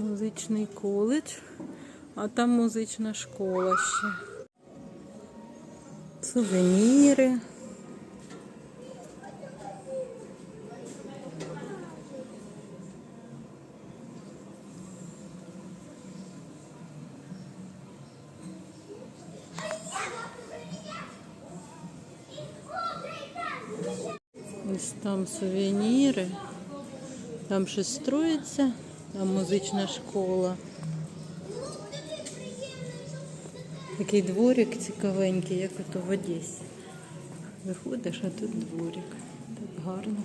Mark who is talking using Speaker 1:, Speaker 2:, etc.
Speaker 1: Музичний коледж, а там музична школа ще. Сувеніри. Ось там сувеніри. Там щось строїться, там музична школа. Такий дворик цікавенький, як ото в Одесі. Виходиш, а тут дворик. Так гарно.